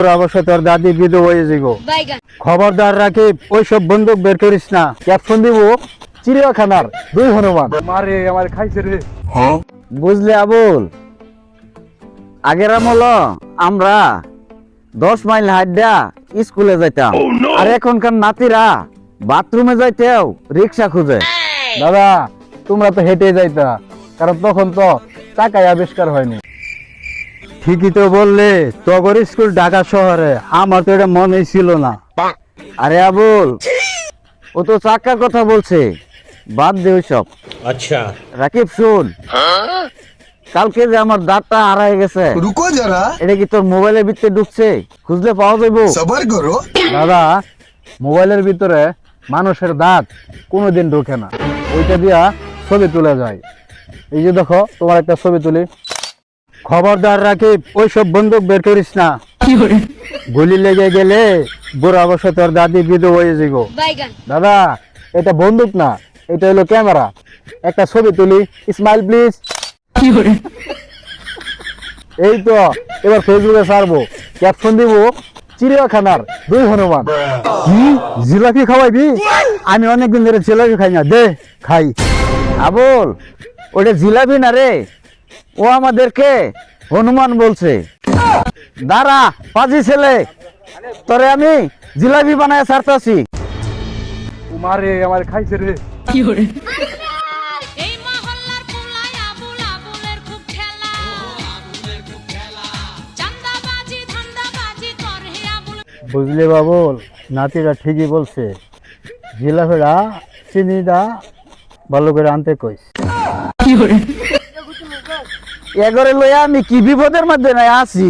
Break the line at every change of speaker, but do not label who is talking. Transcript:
তোর অবশ্য তোর দাদি বিধ হয়ে যাব খবরদার রাকিব ওই বন্দুক বের করিস না। ক্যাপশন দিব চিড়িয়াখানার দুই হনুমান। মারে আমার খাইছে রে।
বুঝলে আবুল? আগের আমল আমরা দশ মাইল হাড্ডা স্কুলে যাইতাম। আর এখনকার নাতিরা বাথরুমে যাইতেও রিক্সা খুঁজে।
দাদা তোমরা তো হেঁটে যাইতা কারণ তখন তো চাকাই আবিষ্কার হয়নি। ঠিকই তো বললে তগর স্কুল ঢাকা শহরে আমার তো এটা মনে ছিল না।
আরে আবুল ও তো চাকার কথা বলছে বাদ দে ওইসব।
আচ্ছা।
রাকিব শুন। কালকে যে আমার দাঁতটা হারায় গেছে
রুকো যারা।
এটা কি তোর মোবাইলের ভিতরে ঢুকছে? খুঁজলে পাওয়া যাব
সবার করো।
দাদা মোবাইলের ভিতরে মানুষের দাঁত কোনোদিন ঢুকে না। ওইটা দিয়া ছবি তুলে যায়। এই যে দেখো তোমার একটা ছবি তুলি। খবরদার রাখি ওই সব বন্দুক বের করিস না? গুলি লেগে গেলে বুড়া অবশ্য তোর দাদি বিধ হয়ে যাব
বাইগান।
দাদা এটা বন্দুক না এটা হলো ক্যামেরা। একটা ছবি তুলি। Smile please. এই তো এবার ফেসবুকে ছাড়বো। ক্যাপশন দিব চিড়িয়াখানার দুই হনুমান। কি? জিলাপি খাওয়াইবি? আমি অনেকদিন ধরে জিলাপি খাই না। দে খাই।
আবুল ওটা জিলাপি না রে? ও আমাদেরকে হনুমান বলছে। দাঁড়া পাজি ছেলে তোরে আমি জিলাপি বানায় ছাড়তাছি।
মারে আমার খাইছে রে।
করে? আবুল
বুঝলি বাবুল নাতিরা ঠিকই বলছে। জিলাপিটা চিনিটা ভালো করে আনতে কইস
এগরে লইয়া আমি কি বিপদের মধ্যে নাই আছি?